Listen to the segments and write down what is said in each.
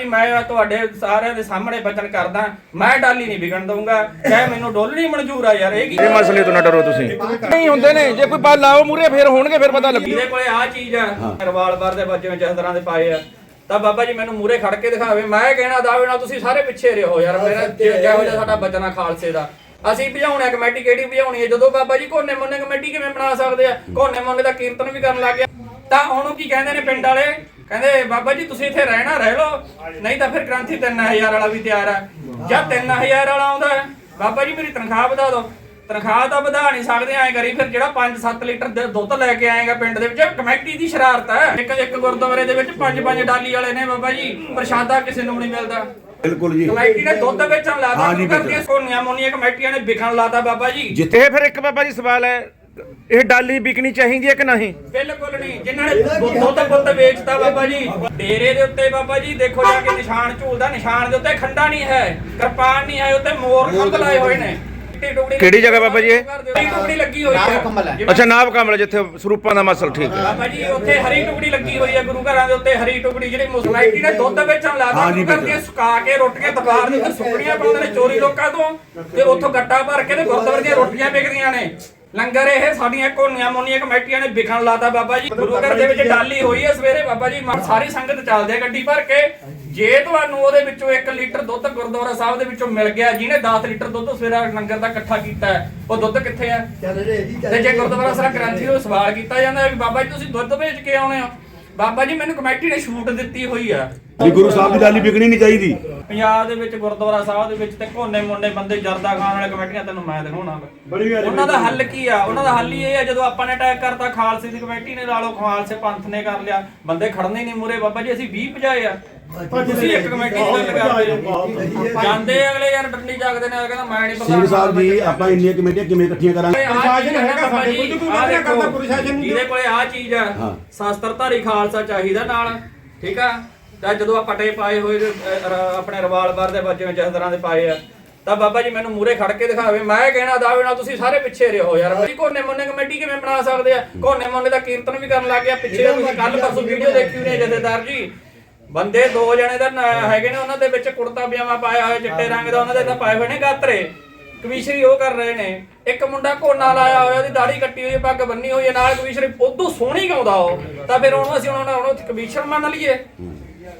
ਜੀ ਮੈਂ ਤੁਹਾਡੇ ਸਾਰਿਆਂ ਦੇ ਸਾਹਮਣੇ ਬਚਨ ਕਰਦਾ ਮੈਂ ਡਾਲੀ ਨਹੀਂ ਵਿਗਣ ਦਊਂਗਾ। ਚਾਹੇ ਮੈਨੂੰ ਡੋਲਣੀ ਮਨਜ਼ੂਰ ਆ ਯਾਰ ਇਹ ਕੀ ਇਹ ਮਸਲੇ ਤੋਂ ਨਾ ਡਰੋ ਤੁਸੀਂ। ਨਹੀਂ ਹੁੰਦੇ ਨੇ ਜੇ ਕੋਈ ਬਾਲ ਲਾਓ ਮੂਰੇ ਫਿਰ ਹੋਣਗੇ ਫਿਰ ਪਤਾ ਲੱਗੂ। ਜਿਹਦੇ ਕੋਲੇ ਆ ਚੀਜ਼ ਆ ਰਿਵਾਲਵਰ ਦੇ ਬੱਚੇ ਵਿੱਚ ਇਸ ਤਰ੍ਹਾਂ ਦੇ ਪਾਏ ਆ। ਤਾਂ ਬਾਬਾ ਜੀ ਮੈਨੂੰ ਮੂਰੇ ਖੜ ਕੇ ਦਿਖਾਵੇ ਮੈਂ ਕਹਿਣਾ ਦਾਵੇ ਨਾਲ ਤੁਸੀਂ ਸਾਰੇ ਪਿੱਛੇ ਰਹੋ ਯਾਰ ਮੇਰਾ ਜਿਹੋ ਜਿਹਾ ਸਾਡਾ ਬਚਨਾ ਖਾਲਸੇ ਦਾ। ਅਸੀਂ ਭਜਾਉਣਾ ਕਮੇਟੀ ਕਿਹੜੀ ਭਜਾਉਣੀ ਹੈ ਜਦੋਂ ਬਾਬਾ ਜੀ ਕੋਨੇ ਮੋਨੇ ਕਮੇਟੀ ਕਿਵੇਂ ਬਣਾ ਸਕਦੇ ਆ? ਕੋਨੇ ਮੋਨੇ ਦਾ ਕੀਰਤਨ ਵੀ ਕਰਨ ਲੱਗ ਗਿਆ। ਤਾਂ ਉਹਨੂੰ ਕੀ ਕਹਿੰਦੇ ਨੇ ਪਿੰਡ ਵਾਲੇ? ਕਹਿੰਦੇ ਬਾਬਾ ਜੀ ਤੁਸੀਂ ਇੱਥੇ ਰਹਿਣਾ ਰਹਿ ਲਓ। ਨਹੀਂ ਤਾਂ ਫਿਰ ਗ੍ਰੰਥੀ 3000 ਵਾਲਾ ਵੀ ਤਿਆਰ ਆ ਜਾਂ 3000 ਵਾਲਾ ਆਉਂਦਾ ਹੈ, ਬਾਬਾ ਜੀ ਮੇਰੀ ਤਨਖਾਹ ਵਧਾ ਦਿਓ। ਤਨਖਾਹ ਤਾਂ ਵਧਾ ਨਹੀਂ ਸਕਦੇ ਐ ਕਰੀ ਫਿਰ ਜਿਹੜਾ 5-7 ਲੀਟਰ ਦੁੱਧ ਲੈ ਕੇ ਆਏਗਾ ਪਿੰਡ ਦੇ ਵਿੱਚ ਕਮੇਟੀ ਦੀ ਸ਼ਰਾਰਤ ਹੈ। ਇੱਕ ਇੱਕ ਗੁਰਦੁਆਰੇ ਦੇ ਵਿੱਚ 5-5 ਡਾਲੀ ਵਾਲੇ ਨੇ ਬਾਬਾ ਜੀ ਪ੍ਰਸ਼ਾਦਾ ਕਿਸੇ ਨੂੰ ਨਹੀਂ ਮਿਲਦਾ। ਬਿਲਕੁਲ ਜੀ। ਕਮੇਟੀ ਨੇ ਦੁੱਧ ਵੇਚਣ ਲਾਤਾ ਹਾਂ ਜੀ, ਕਿਉਂ ਕਰਕੇ ਸੋਨੀਆਂ ਮੋਨੀਆਂ ਕਮੇਟੀਆਂ ਨੇ ਵਿਕਣ ਲਾਤਾ ਬਾਬਾ ਜੀ। ਜਿੱਥੇ ਫਿਰ ਇੱਕ ਬਾਬਾ ਜੀ ਸਵਾਲ ਹੈ ਇਹ ਡਾਲੀ ਵਿਕਣੀ ਚਾਹੀਦੀ ਹੈ ਕਿ ਨਹੀਂ? ਬਿਲਕੁਲ ਨਹੀਂ। ਜਿਨ੍ਹਾਂ ਨੇ ਦੁੱਧ ਪੁੱਤ ਵੇਚਤਾ ਬਾਬਾ ਜੀ ਡੇਰੇ ਦੇ ਉੱਤੇ ਬਾਬਾ ਜੀ ਦੇਖੋ ਜਾ ਕੇ ਨਿਸ਼ਾਨ ਝੂਲਦਾ ਨਿਸ਼ਾਨ ਦੇ ਉੱਤੇ ਖੰਡਾ ਨਹੀਂ ਹੈ ਕਿਰਪਾਨ ਨਹੀਂ ਹੈ ਉੱਤੇ ਮੋਰ ਖੰਭ ਲਾਏ ਹੋਏ ਨੇ। ਕਿਹੜੀ ਜਗ੍ਹਾ ਬਾਬਾ ਜੀ ਇਹ? ਟੁਕੜੀ ਟੁਕੜੀ ਲੱਗੀ ਹੋਈ ਹੈ। ਅੱਛਾ ਨਾਭ ਕਮਲ ਜਿੱਥੇ ਸਰੂਪਾਂ ਦਾ ਮਸਲ ਠੀਕ ਹੈ। ਬਾਬਾ ਜੀ ਉੱਥੇ ਹਰੀ ਟੁਕੜੀ ਲੱਗੀ ਹੋਈ ਹੈ ਗੁਰੂ ਘਰਾਂ ਦੇ ਉੱਤੇ ਹਰੀ ਟੁਕੜੀ ਜਿਹੜੀ ਮੁਸਲਮਾਨੀ ਨੇ ਦੁੱਧ ਵੇਚਣ ਜੀ, ਗੁਰੂ ਘਰ ਦੀਆਂ ਸੁਕਾ ਕੇ ਰੋਟੀਆਂ ਦੁਕਾਨ ਦੇ ਉੱਤੇ ਸੁੱਕਣੀਆਂ ਪਾਉਂਦੇ ਨੇ ਚੋਰੀ ਲੋਕਾਂ ਤੋਂ ਤੇ ਉੱਥੋਂ ਗੱਟਾ ਭਰ ਕੇ ਤੇ ਗੁਰਦੁਆਰੇ ਦੀਆਂ ਰੋਟੀਆਂ ਵਿਕਦੀਆਂ ਨੇ। ਲੰਗਰ ਇਹ ਸਾਡੀਆਂ ਕੋਨੀਆਂ ਮੋਨੀਆਂ ਕਮੇਟੀਆਂ ਨੇ ਵਿਕਣ ਲਾਤਾ ਬਾਬਾ ਜੀ। ਗੁਰੂ ਘਰ ਦੇ ਵਿੱਚ ਡਾਲੀ ਹੋਈ ਹੈ ਸਵੇਰੇ ਬਾਬਾ ਜੀ ਸਾਰੀ ਸੰਗਤ ਚੱਲਦੇ ਆ ਗੱਡੀ ਭਰ ਕੇ। ਜੇ ਤੁਹਾਨੂੰ ਉਹਦੇ ਵਿੱਚੋਂ 1 ਲੀਟਰ ਦੁੱਧ ਗੁਰਦੁਆਰਾ ਸਾਹਿਬ ਦੇ ਵਿੱਚੋਂ ਮਿਲ ਗਿਆ ਜਿਹਨੇ 10 ਲੀਟਰ ਦੁੱਧ ਸਵੇਰਾ ਲੰਗਰ ਦਾ ਇਕੱਠਾ ਕੀਤਾ ਉਹ ਦੁੱਧ ਕਿੱਥੇ ਆ ਤੇ ਜੇ ਗੁਰਦੁਆਰਾ ਸਾਹਿਬ ਗ੍ਰੰਥੀ ਨੂੰ ਸਵਾਲ ਕੀਤਾ ਜਾਂਦਾ ਹੈ ਵੀ ਬਾਬਾ ਜੀ ਤੁਸੀਂ ਦੁੱਧ ਵੇਚ ਕੇ ਆਉਣੇ ਹੋ? ਬਾਬਾ ਜੀ ਮੈਨੂੰ ਕਮੇਟੀ ਨੇ ਛੂਟ ਦਿੱਤੀ ਹੋਈ ਆ ਵੀ ਗੁਰੂ ਸਾਹਿਬ ਦੀ ਡਾਲੀ ਵਿਕਣੀ ਨਹੀਂ ਚਾਹੀਦੀ। ਪੰਜਾਬ ਦੇ ਵਿੱਚ ਗੁਰਦੁਆਰਾ ਸਾਹਿਬ ਦੇ ਵਿੱਚ ਤੇ ਕੋਨੇ ਮੁੰਡੇ ਬੰਦੇ ਜਰਦਾ ਖਾਣ ਵਾਲੇ ਕਮੇਟੀਆਂ ਤੈਨੂੰ ਮੈਂ ਦਿਖਾਉਣਾ ਉਹਨਾਂ ਦਾ ਹੱਲ ਕੀ ਆ? ਉਹਨਾਂ ਦਾ ਹੱਲ ਹੀ ਇਹ ਆ ਜਦੋਂ ਆਪਾਂ ਨੇ ਅਟੈਕ ਕਰਤਾ ਖਾਲਸੇ ਦੀ ਕਮੇਟੀ ਨੇ ਲਾ ਲਓ ਖਾਲਸੇ ਪੰਥ ਨੇ ਕਰ ਲਿਆ। ਬੰਦੇ ਖੜਨੇ ਹੀ ਨਹੀਂ ਮੂਰੇ ਬਾਬਾ ਜੀ ਅਸੀਂ 20 ਭਜਾਏ ਆ। ਤੁਸੀਂ ਇੱਕ ਕਮੇਟੀ ਦੀ ਗੱਲ ਕਰਦੇ ਹੋ ਜਾਂਦੇ ਅਗਲੇ ਯਾਰ ਡੰਡੀ ਜਾਗਦੇ ਨੇ ਕਹਿੰਦਾ ਮੈਂ ਨਹੀਂ ਸਿੰਘ ਸਾਹਿਬ ਜੀ ਆਪਾਂ ਇੰਨੀਆਂ ਕਮੇਟੀਆਂ ਕਿਵੇਂ ਇਕੱਠੀਆਂ ਕਰਾਂਗੇ? ਪ੍ਰਸ਼ਾਸਨ ਹੈਗਾ ਸਾਡੇ ਕੋਲ ਕੋਈ ਮਦਦ ਕਰਦਾ ਪ੍ਰਸ਼ਾਸਨ ਜਿਹਦੇ ਕੋਲੇ ਆ ਚੀਜ਼ ਆ ਹਾਂ। ਸ਼ਾਸਤਰਧਾਰੀ ਖਾਲਸਾ ਚਾਹੀਦਾ ਨਾਲ ਠੀਕ ਆ? ਤਾਂ ਜਦੋਂ ਆ ਪਟੇ ਪਾਏ ਹੋਏ ਅਹ, ਰ- ਆਪਣੇ ਰਿਵਾਲਵਰ ਦੇ ਬੱਚੇ ਵਿੱਚ ਇਸ ਤਰ੍ਹਾਂ ਦੇ ਪਾਏ ਆ ਤਾਂ ਬਾਬਾ ਜੀ ਮੈਨੂੰ ਮੂਰੇ ਖੜ ਕੇ ਦਿਖਾਵੇ ਮੈਂ ਕਹਿਣਾ ਦਾਵੇ ਨਾਲ ਤੁਸੀਂ ਸਾਰੇ ਪਿੱਛੇ ਰਹੋ ਯਾਰ। ਤੁਸੀਂ ਕੋਨੇ ਮੋਨੇ ਕਮੇਟੀ ਕਿਵੇਂ ਬਣਾ ਸਕਦੇ ਆ? ਕੋਨੇ ਮੋਨੇ ਦਾ ਕੀਰਤਨ ਵੀ ਕਰਨ ਲੱਗ ਗਿਆ ਪਿੱਛੇ ਤੁਸੀਂ ਕੱਲ ਪਰਸੋਂ ਵੀਡੀਓ ਦੇਖੀ ਹੋਣੀ ਹੈ ਜਥੇਦਾਰ ਜੀ। ਬੰਦੇ ਦੋ ਜਣੇ ਦਾ ਨ- ਹੈਗੇ ਨੇ ਉਹਨਾਂ ਦੇ ਵਿੱਚ ਕੁੜਤਾ ਪਜਾਮਾ ਪਾਇਆ ਹੋਇਆ ਚਿੱਟੇ ਰੰਗ ਦਾ ਉਹਨਾਂ ਦੇ ਤਾਂ ਪਾਏ ਹੋਏ ਨੇ ਗਾਤਰੇ। ਕਵੀਸ਼ਰੀ ਉਹ ਕਰ ਰਹੇ ਨੇ। ਇੱਕ ਮੁੰਡਾ ਕੋਨਾ ਲਾਇਆ ਹੋਇਆ ਉਹਦੀ ਦਾੜੀ ਕੱਟੀ ਹੋਈ ਹੈ ਪੱਗ ਬੰਨੀ ਹੋਈ ਹੈ ਨਾਲ ਕਵੀਸ਼ਰੀ ਉਦੋਂ ਸੋਹਣੀ ਗਾਉਂਦਾ ਉਹ। ਤਾਂ ਫਿਰ ਉਹਨੂੰ ਅਸੀਂ ਉਹਨਾਂ ਨੂੰ ਕਵੀਸ਼ਰ ਮੰਨ ਲਈਏ।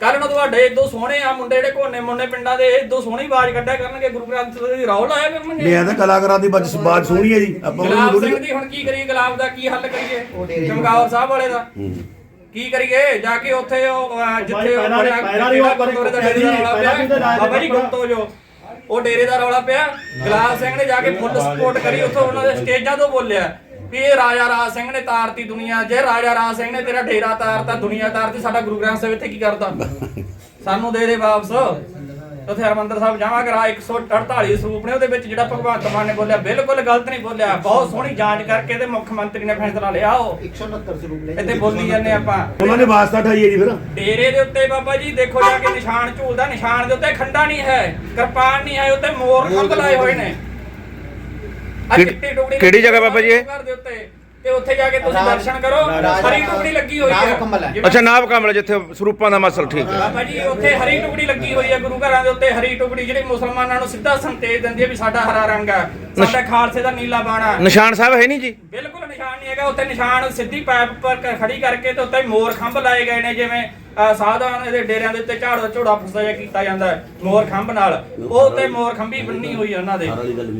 ਕੱਲ ਨੂੰ ਤੁਹਾਡੇ ਇਦੋਂ ਸੋਹਣੇ ਆ ਮੁੰਡੇ ਜਿਹੜੇ ਕੋਨੇ ਮੁੰਨੇ ਪਿੰਡਾਂ ਦੇ ਇਦੋਂ ਸੋਹਣੀ ਆਵਾਜ਼ ਕੱਢਿਆ ਕਰਨਗੇ ਗੁਰੂ ਗ੍ਰੰਥ ਸਾਹਿਬ ਦੀ ਰੌਲ ਲਾਇਆ ਕਰਨਗੇ। ਮੈਂ ਤਾਂ ਕਲਾਕਾਰਾਂ ਦੀ ਬਾਜ ਬਾਜ ਸੋਹਣੀ ਹੈ ਜੀ ਆਪਾਂ ਉਹਨੂੰ ਗੁਲਾਬ ਥੋੜ੍ਹੀ- ਸਿੰਘ ਦੀ ਹੁਣ ਕੀ ਕਰੀਏ ਗੁਲਾਬ ਦਾ ਕੀ ਹੱਲ ਕਰੀਏ? ਚਮਕੌਰ ਸਾਹਿਬ ਵਾਲੇ ਦਾ। ਕੀ ਕਰੀਏ? ਜਾ ਕੇ ਉੱਥੇ ਉਹ ਅਹ, ਜਿੱਥੇ ਉਹ ਪਹਿਲਾਂ- ਬੜਾ ਪਹਿਲਾਂ ਨਹੀਂ ਉਹ ਗੁਰਦੁਆਰੇ ਦਾ ਡੇਰੇ ਦਾ ਰੌਲਾ ਪਹਿਲਾਂ ਵੀ ਤਾਂ ਪਿਆ। ਰਾਜ ਬਾਬਾ ਜੀ ਗੁਰਤੋ ਜੋ। ਉਹ ਡੇਰੇ ਦਾ ਰੌਲਾ ਪਿਆ। ਗੁਲਾਬ ਸਿੰਘ ਨੇ ਜਾ ਕੇ ਫੁੱਲ ਸਪੋਰਟ ਕਰੀ ਉੱਥੋਂ ਉਹਨਾਂ ਦੇ ਸਟੇਜਾਂ ਤੋਂ ਬੋਲਿਆ। ਵੀ ਇਹ ਰਾਜਾ ਰਾਜ ਸਿੰਘ ਨੇ ਤਾਰਤੀ ਦੁਨੀਆ ਜੇ ਰਾਜਾ ਰਾਜ ਸਿੰਘ ਨੇ ਤੇਰਾ ਡੇਰਾ ਤਾਰਤਾ ਦੁਨੀਆ ਤਾਰਤੀ ਸਾਡਾ ਗੁਰੂ ਗ੍ਰੰਥ ਸਾਹਿਬ ਇੱਥੇ ਕੀ ਕਰਦਾ? ਸਾਨੂੰ ਦੇ ਦੇ ਵਾਪਸ। ਉੱਥੇ ਹਰਮੰਦਰ ਸਾਹਿਬ ਜਾਵਾਂਗੇ ਰਾ 148 ਸਰੂਪ ਨੇ ਉਹਦੇ ਵਿੱਚ ਜਿਹੜਾ ਭਗਵੰਤ ਮਾਨ ਨੇ ਬੋਲਿਆ ਬਿਲਕੁਲ ਗਲਤ ਨਹੀਂ ਬੋਲਿਆ। ਬਹੁਤ ਸੋਹਣੀ ਜਾਂਚ ਕਰਕੇ ਤੇ ਮੁੱਖ ਮੰਤਰੀ ਨੇ ਫੈਸਲਾ ਲਿਆ ਉਹ। 169 ਸਰੂਪ ਨੇ ਇੱਥੇ ਬੋਲੀ ਜਾਂਦੇ ਆਪਾਂ। ਉਹਨਾਂ ਨੇ ਵਾਸਤਾ ਠਾਈ ਹੈ ਜੀ ਫਿਰ। ਡੇਰੇ ਦੇ ਉੱਤੇ ਬਾਬਾ ਜੀ ਦੇਖੋ ਜਾ ਕੇ ਨਿਸ਼ਾਨ ਝੂਲਦਾ ਨਿਸ਼ਾਨ ਦੇ ਉੱਤੇ ਖੰਡਾ ਨਹੀਂ ਹੈ ਕਿਰਪਾਨ ਨਹੀਂ ਹੈ ਉੱਤੇ ਮੋਰ ਖੰਭ ਲਾਏ ਹੋਏ ਨੇ। ਆਹ ਕਿਹੜੀ- ਚਿੱਟੀ ਟੁਕੜੀ ਕਿਹੜੀ ਜਗ੍ਹਾ ਬਾਬਾ ਜੀ ਇਹ? ਘਰ ਦੇ ਉੱਤੇ। ਤੇ ਉੱਥੇ ਜਾ ਕੇ ਤੁਸੀਂ ਦਰਸ਼ਨ ਕਰੋ। ਹਰੀ ਟੁਕੜੀ ਲੱਗੀ ਹੋਈ ਹੈ। ਅੱਛਾ ਨਾਭ ਕਮਲ ਜਿੱਥੇ ਸਰੂਪਾਂ ਦਾ ਮਸਲ ਠੀਕ ਹੈ। ਬਾਬਾ ਜੀ ਉੱਥੇ ਹਰੀ ਟੁਕੜੀ ਲੱਗੀ ਹੋਈ ਹੈ ਗੁਰੂ ਘਰਾਂ ਦੇ ਉੱਤੇ। ਹਰੀ ਟੁਕੜੀ ਜਿਹੜੀ ਮੁਸਲਮਾਨਾਂ ਨੂੰ ਸਿੱਧਾ ਸੰਕੇਤ ਦਿੰਦੀ ਹੈ ਵੀ ਸਾਡਾ ਹਰਾ ਰੰਗ ਹੈ ਸਾਡਾ ਖਾਲਸੇ ਦਾ ਨੀਲਾ ਬਾਣਾ। ਨਿਸ਼ਾਨ ਸਾਹਿਬ ਹੈ ਨਹੀਂ ਜੀ? ਬਿਲਕੁਲ ਨਿਸ਼ਾਨ ਨਹੀਂ ਹੈਗਾ ਉੱਥੇ ਨਿਸ਼ਾਨ ਸਿੱਧੀ ਪਾਈਪ ਪਰ ਖੜੀ ਕਰਕੇ ਤੇ ਉੱਤੇ ਮੋਰ ਖੰਭ ਲਾਏ ਗਏ ਨੇ ਜਿਵੇਂ ਸਾਧਾਰਨ ਦੇ ਡੇਰਿਆਂ ਦੇ ਉੱਤੇ ਝਾੜ ਦਾ ਝੋੜਾ ਫਸਾਇਆ ਕੀਤਾ ਜਾਂਦਾ ਹੈ ਮੋਰ ਖੰਭ ਨਾਲ। ਉਹ ਉੱਤੇ ਮੋਰ ਖੰਭੀ ਬੰਨੀ ਹੋਈ ਹੈ ਉਹਨਾਂ ਦੇ।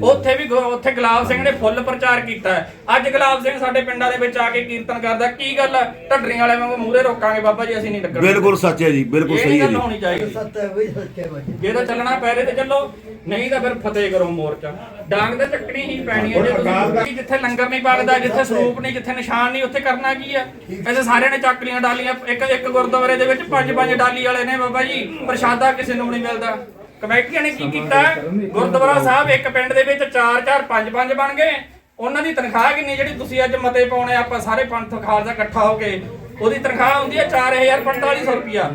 ਉੱਥੇ ਵੀ ਗੁ- ਉੱਥੇ ਗੁਲਾਬ ਸਿੰਘ ਨੇ ਫੁੱਲ ਪ੍ਰਚਾਰ ਕੀਤਾ ਹੈ। ਅੱਜ ਗੁਲਾਬ ਸਿੰਘ ਸਾਡੇ ਪਿੰਡਾਂ ਦੇ ਵਿੱਚ ਆ ਕੇ ਕੀਰਤਨ ਕਰਦਾ ਕੀ ਗੱਲ ਹੈ ਢੱਡਰੀਆਂ ਵਾਲੇ ਵਾਂਗੂ ਮੂਹਰੇ ਰੋਕਾਂਗੇ ਬਾਬਾ ਜੀ ਅਸੀਂ ਨਹੀਂ ਲੱਗਣਾ ਬਿਲਕੁਲ ਸੱਚ ਹੈ ਜੀ ਬਿਲਕੁਲ ਇਹ ਸਹੀ ਨਹੀਂ ਹੈ ਗੱਲ ਜੀ। ਹੋਣੀ ਚਾਹੀਦੀ। ਜੇ। ਤਾਂ ਚੱਲਣਾ ਪੈਰੇ ਤੇ ਚੱਲੋ ਨਹੀਂ ਤਾਂ ਫਿਰ ਫਤਿਹ ਕਰੋ ਮੋਰਚਾ। ਡਾਂਗ ਤਾਂ ਚੱਕਣੀ ਹੀ ਪੈਣੀ ਹੈ ਜੇ ਤੁਸੀਂ ਜਿੱਥੇ ਲੰਗਰ ਨਹੀਂ ਪੱਕਦਾ ਜਿੱਥੇ ਸਰੂਪ ਨਹੀਂ ਜਿੱਥੇ ਨਿਸ਼ਾਨ ਨਹੀਂ ਉੱਥੇ ਕਰਨਾ ਕੀ ਆ ਐਸੇ ਸਾਰਿਆਂ ਨੇ ਚੱਕ ਲੀਆਂ ਡਾਲੀਆਂ ਇੱਕ ਇੱਕ ਗੁਰਦੁਆਰੇ ਦੇ ਵਿੱਚ ਪੰਜ ਪੰਜ ਡਾਲੀ ਵਾਲੇ ਨੇ ਬਾਬਾ ਜੀ ਪ੍ਰਸ਼ਾਦਾ ਕਿਸੇ ਨੂੰ ਨਹੀਂ ਮਿਲਦਾ। ਕਮੇਟੀਆਂ ਨੇ ਕੀ ਕੀਤਾ? ਗੁਰਦੁਆਰਾ ਸਾਹਿਬ ਇੱਕ ਪਿੰਡ ਦੇ ਵਿੱਚ 4 4 5 5 ਬਣ ਗਏ। ਉਹਨਾਂ ਦੀ ਤਨਖਾਹ ਕਿੰਨੀ ਜਿਹੜੀ ਤੁਸੀਂ ਅੱਜ ਮਤੇ ਪਾਉਣੇ ਆਪਾਂ ਸਾਰੇ ਪੰਥ ਖਾਲਸਾ ਇਕੱਠਾ ਹੋ ਕੇ ਉਹਦੀ ਤਨਖਾਹ ਹੁੰਦੀ ਹੈ 4450 ਰੁਪਇਆ।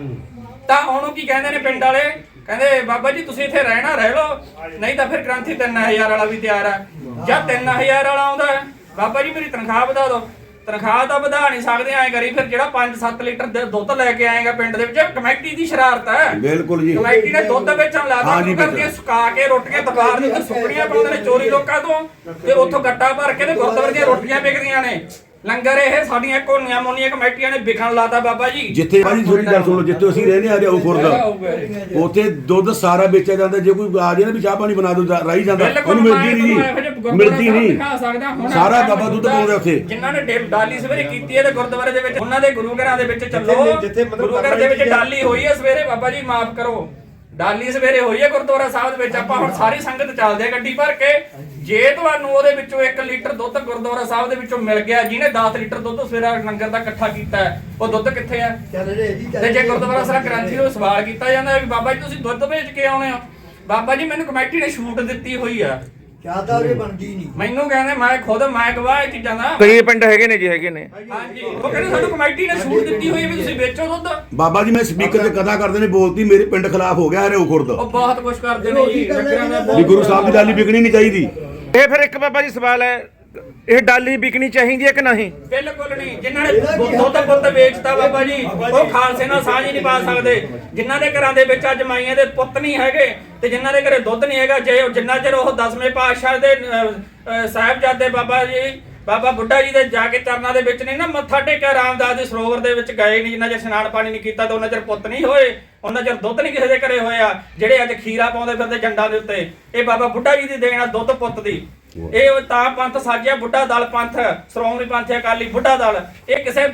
ਤਾਂ ਉਹਨੂੰ ਕੀ ਕਹਿੰਦੇ ਨੇ ਪਿੰਡ ਵਾਲੇ? ਕਹਿੰਦੇ ਬਾਬਾ ਜੀ ਤੁਸੀਂ ਇੱਥੇ ਰਹਿਣਾ ਰਹਿ ਲਓ। ਨਹੀਂ ਤਾਂ ਫਿਰ ਗ੍ਰੰਥੀ 3000 ਵਾਲਾ ਵੀ ਤਿਆਰ ਆ। ਜਾਂ 3000 ਵਾਲਾ ਆਉਂਦਾ ਹੈ, ਬਾਬਾ ਜੀ ਮੇਰੀ ਤਨਖਾਹ ਵਧਾ ਦਿਓ। ਤਨਖਾਹ ਤਾਂ ਵਧਾ ਨਹੀਂ ਸਕਦੇ ਐ ਕਰੀ ਫਿਰ ਜਿਹੜਾ 5-7 ਲੀਟਰ ਦੁੱਧ ਲੈ ਕੇ ਆਏਗਾ ਪਿੰਡ ਦੇ ਵਿੱਚ ਕਮੇਟੀ ਦੀ ਸ਼ਰਾਰਤ ਹੈ। ਬਿਲਕੁਲ ਜੀ। ਕਮੇਟੀ ਨੇ ਦੁੱਧ ਵੇਚਣ ਹਾਂਜੀ, ਸ਼ੂਗਰ ਦੀਆਂ ਸੁਕਾ ਕੇ ਰੋਟੀਆਂ ਦੁਕਾਨ ਦੇ ਉੱਤੇ ਸੁੱਕਣੀਆਂ ਪਾਉਂਦੇ ਨੇ ਚੋਰੀ ਲੋਕਾਂ ਤੋਂ। ਤੇ ਉੱਥੋਂ ਗੱਟਾ ਭਰ ਕੇ ਤੇ ਗੁਰਦੁਆਰੇ ਦੀਆਂ ਰੋਟੀਆਂ ਵਿਕਦੀਆਂ ਨੇ। ਲੰਗਰ ਇਹ ਸਾਡੀਆਂ ਕੋਨੀਆਂ ਮੋਨੀਆਂ ਕਮੇਟੀਆਂ ਨੇ ਵਿਕਣ ਲਾਤਾ ਬਾਬਾ ਜੀ। ਜਿੱਥੇ ਭਾਜੀ ਥੋੜੀ ਗੱਲ ਸੁਣੋ ਜਿੱਥੇ ਅਸੀਂ ਰਹਿੰਦੇ ਆ ਰਿਆਉ ਖੁਰਦ ਉੱਥੇ ਦੁੱਧ ਸਾਰਾ ਵੇਚਿਆ ਜਾਂਦਾ ਜੇ ਕੋਈ ਆ ਜੇ ਨਾ ਵੀ ਚਾਹ ਪਾਣੀ ਬਣਾ ਦੋ ਰਾਈ ਜਾਂਦਾ। ਉਹਨੂੰ ਮਿਲਦੀ ਨਹੀਂ ਮਿਲਦੀ ਨਹੀਂ। ਸਾਰਾ ਬਾਬਾ ਦੁੱਧ ਪਾਉਂਦੇ ਉੱਥੇ। ਜਿਨ੍ਹਾਂ ਨੇ ਡੇ- ਡਾਲੀ ਸਵੇਰੇ ਕੀਤੀ ਹੈ ਤੇ ਗੁਰਦੁਆਰੇ ਦੇ ਵਿੱਚ ਉਹਨਾਂ ਦੇ ਗੁਰੂ ਘਰਾਂ ਦੇ ਵਿੱਚ ਚੱਲੋ। ਜਿੱਥੇ ਮਤਲਬ ਗੁਰੂ ਘਰ ਦੇ ਵਿੱਚ ਡਾਲੀ ਹੋਈ ਹੈ ਸਵੇਰੇ ਬਾਬਾ ਜੀ ਮਾਫ ਕਰੋ। ਡਾਲੀ ਸਵੇਰੇ ਹੋਈ ਹੈ ਗੁਰਦੁਆਰਾ ਸਾਹਿਬ ਦੇ ਵਿੱਚ ਆਪਾਂ ਹੁਣ ਸਾਰੀ ਸੰਗਤ ਚੱਲਦੇ ਆ ਗੱਡੀ ਭਰ ਕੇ। ਜੇ ਤੁਹਾਨੂੰ ਉਹਦੇ ਵਿੱਚੋਂ 1 ਲੀਟਰ ਦੁੱਧ ਗੁਰਦੁਆਰਾ ਸਾਹਿਬ ਦੇ ਵਿੱਚੋਂ ਮਿਲ ਗਿਆ ਜਿਹਨੇ 10 ਲੀਟਰ ਦੁੱਧ ਸਵੇਰਾ ਲੰਗਰ ਦਾ ਇਕੱਠਾ ਕੀਤਾ ਉਹ ਦੁੱਧ ਕਿੱਥੇ ਹੈ? ਤੇ ਜੇ ਗੁਰਦੁਆਰਾ ਸਾਹਿਬ ਗ੍ਰੰਥੀ ਨੂੰ ਸਵਾਲ ਕੀਤਾ ਜਾਂਦਾ ਵੀ ਬਾਬਾ ਜੀ ਤੁਸੀਂ ਦੁੱਧ ਵੇਚ ਕੇ ਆਉਣੇ ਹੋ? ਬਾਬਾ ਜੀ ਮੈਨੂੰ ਕਮੇਟੀ ਨੇ ਛੂਟ ਦਿੱਤੀ ਹੋਈ ਆ। ਕਿਆਦਾ ਉਰੇ ਬਣਦੀ ਨਹੀਂ। ਮੈਨੂੰ ਕਹਿੰਦੇ ਮੈਂ ਖੁਦ ਮੈਂ ਗਵਾਹ ਇਹ ਚੀਜ਼ਾਂ ਦਾ। ਕਈ ਪਿੰਡ ਹੈਗੇ ਨੇ ਜੀ ਹੈਗੇ ਨੇ। ਹਾਂਜੀ ਉਹ ਕਹਿੰਦੇ ਸਾਨੂੰ ਕਮੇਟੀ ਨੇ ਛੂਟ ਦਿੱਤੀ ਹੋਈ ਹੈ ਵੀ ਤੁਸੀਂ ਵੇਚੋ ਦੁੱਧ। ਬਾਬਾ ਜੀ ਮੈਂ ਸਪੀਕਰ ਤੇ ਕਥਾ ਕਰਦੇ ਨੇ ਬੋਲਤੀ ਮੇਰੇ ਪਿੰਡ ਖਿਲਾਫ ਹੋ ਗਿਆ ਰਿਆਉ ਖੁਰਦ। ਉਹ ਬਹੁਤ ਕੁਝ ਕਰਦੇ ਨੇ ਜੀ ਵੀ ਗੁਰੂ ਸਾਹਿਬ ਦੀ ਡਾਲੀ ਵਿਕਣੀ ਨਹੀਂ ਚਾਹੀਦੀ। ਇਹ ਫਿਰ ਇੱਕ ਬਾਬਾ ਜੀ ਸਵਾਲ ਹੈ ਇਹ ਡਾਲੀ ਵਿਕਣੀ ਚਾਹੀਦੀ ਹੈ ਕਿ ਨਹੀਂ? ਬਿਲਕੁਲ ਨਹੀਂ। ਜਿਨ੍ਹਾਂ ਨੇ ਦੁੱਧ ਪੁੱਤ ਵੇਚਤਾ ਬਾਬਾ ਜੀ, ਉਹ ਖਾਲਸੇ ਨਾਲ ਸਾਂਝ ਨਹੀਂ ਪਾ ਸਕਦੇ। ਜਿਨ੍ਹਾਂ ਦੇ ਘਰਾਂ ਦੇ ਵਿੱਚ ਅੱਜ ਮਾਈਆਂ ਦੇ ਪੁੱਤ ਨਹੀਂ ਹੈਗੇ ਤੇ ਜਿਨ੍ਹਾਂ ਦੇ ਘਰੇ ਦੁੱਧ ਨਹੀਂ ਹੈਗਾ, ਜੇ ਜਿੰਨਾ ਚਿਰ ਉਹ ਦਸਵੇਂ ਪਾਤਸ਼ਾਹ ਦੇ ਸਾਹਿਬਜ਼ਾਦੇ ਬਾਬਾ ਜੀ, ਬਾਬਾ ਬੁੱਢਾ ਜੀ ਦੇ ਜਾ ਕੇ ਚਰਨਾਂ ਦੇ ਵਿੱਚ ਨਹੀਂ ਨਾ, ਮੱਥਾ ਟੇਕਿਆ, ਰਾਮਦਾਸ ਦੇ ਸਰੋਵਰ ਦੇ ਵਿੱਚ ਗਏ ਨਹੀਂ, ਜਿੰਨਾ ਚਿਰ ਇਸ਼ਨਾਨ ਪਾਣੀ ਨਹੀਂ ਕੀਤਾ ਤਾਂ ਉਹਨਾਂ ਚਿਰ ਪੁੱਤ ਨਹੀਂ ਹੋਏ, ਉਹਨਾਂ ਚਿਰ ਦੁੱਧ ਨਹੀਂ ਕਿਸੇ ਦੇ ਘਰੇ ਹੋਇਆ, ਜਿਹੜੇ ਅੱਜ ਖੀਰਾ ਪਾਉਂਦੇ ਫਿਰਦੇ ਜੰਡਾਂ ਦੇ ਉੱਤੇ। ਇਹ ਬਾਬਾ ਬੁੱਢਾ ਜੀ ਦੀ ਦੇਣ ਆ ਦੁੱਧ ਪੁੱਤ ਦੀ। ਇਹ ਤਾਂ ਪੰਥ ਸਾਜਿਆ ਬੁੱਢਾ ਦਲ ਪੰਥ ਸ਼੍ਰੋਮਣੀ ਪੰਥ ਅਕਾਲੀ ਬੁੱਢਾ ਦਲ। ਇਹ ਕਿਸੇ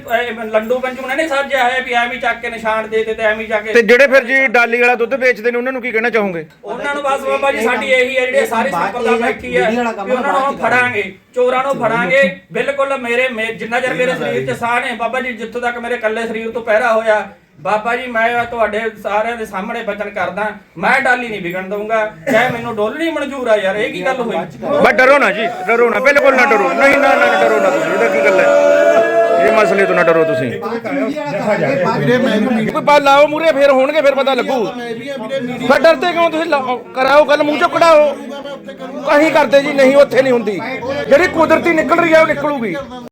ਲੰਡੂ ਪੰਜੂ ਨੇ ਨਹੀਂ ਸਾਜਿਆ ਹੈ ਵੀ ਐਵੇਂ ਚੱਕ ਕੇ ਨਿਸ਼ਾਨ ਦੇ ਦੇ ਤੇ ਐਵੇਂ ਹੀ ਜਾ ਕੇ ਤੇ ਜਿਹੜੇ ਫਿਰ ਜੀ ਡਾਲੀ ਵਾਲਾ ਦੁੱਧ ਵੇਚਦੇ ਨੇ ਉਹਨਾਂ ਨੂੰ ਕੀ ਕਹਿਣਾ ਚਾਹੋਗੇ? ਉਹਨਾਂ ਨੂੰ ਬਸ ਬਾਬਾ ਜੀ ਸਾਡੀ ਇਹੀ ਹੈ ਜਿਹੜੀ ਸਾਰੀ ਸੰਪਰਦਾ ਬੈਠੀ ਹੈ ਵੀ ਉਹਨਾਂ ਨੂੰ ਫੜਾਂਗੇ ਚੋਰਾਂ ਨੂੰ ਫੜਾਂਗੇ। ਬਿਲਕੁਲ ਮੇਰੇ ਜਿੰਨਾ ਚਿਰ ਮੇਰੇ ਸਰੀਰ 'ਚ ਸਾਹ ਨੇ ਬਾਬਾ ਜੀ ਜਿੱਥੋਂ ਤੱਕ ਮੇਰੇ ਕੱਲੇ ਸਰੀਰ ਤੋਂ ਪਹਿਰਾ ਹੋਇਆ ਬਾਬਾ ਜੀ ਮੈਂ ਤੁਹਾਡੇ ਸਾਰਿਆਂ ਦੇ ਸਾਹਮਣੇ ਬਚਨ ਕਰਦਾ ਮੈਂ ਡਾਲੀ ਨਹੀਂ ਵਿਗਣ ਦਊਂਗਾ ਚਾਹੇ ਮੈਨੂੰ ਡੋਲਣੀ ਮਨਜ਼ੂਰ ਆ ਯਾਰ ਇਹ ਕੀ ਗੱਲ ਹੋਈ? ਬਸ ਡਰੋ ਨਾ ਜੀ ਡਰੋ ਨਾ ਬਿਲਕੁਲ ਨਾ ਡਰੋ। ਨਹੀਂ ਨਾ ਨਾ ਡਰੋ ਨਾ ਤੁਸੀਂ ਇਹਦਾ ਕੀ ਗੱਲ ਹੈ? ਇਹ ਮਸਲੇ ਤੋਂ ਨਾ ਡਰੋ ਤੁਸੀਂ। ਕੋਈ ਪਾ ਲਾਓ ਮੂਰੇ ਫੇਰ ਹੋਣਗੇ ਫਿਰ ਪਤਾ ਲੱਗੂ। ਫਿਰ ਡਰਦੇ ਕਿਉਂ ਤੁਸੀਂ? ਲਾਓ, ਕਰਾਓ ਗੱਲ ਮੂੰਹ ਚੋਂ ਕਢਾਓ। ਕਹੀਂ ਕਰਦੇ ਜੀ ਨਹੀਂ ਉੱਥੇ ਨਹੀਂ ਹੁੰਦੀ। ਜਿਹੜੀ ਕੁਦਰਤੀ ਨਿਕਲ ਰਹੀ ਹੈ ਉਹ ਨਿਕਲੂਗੀ।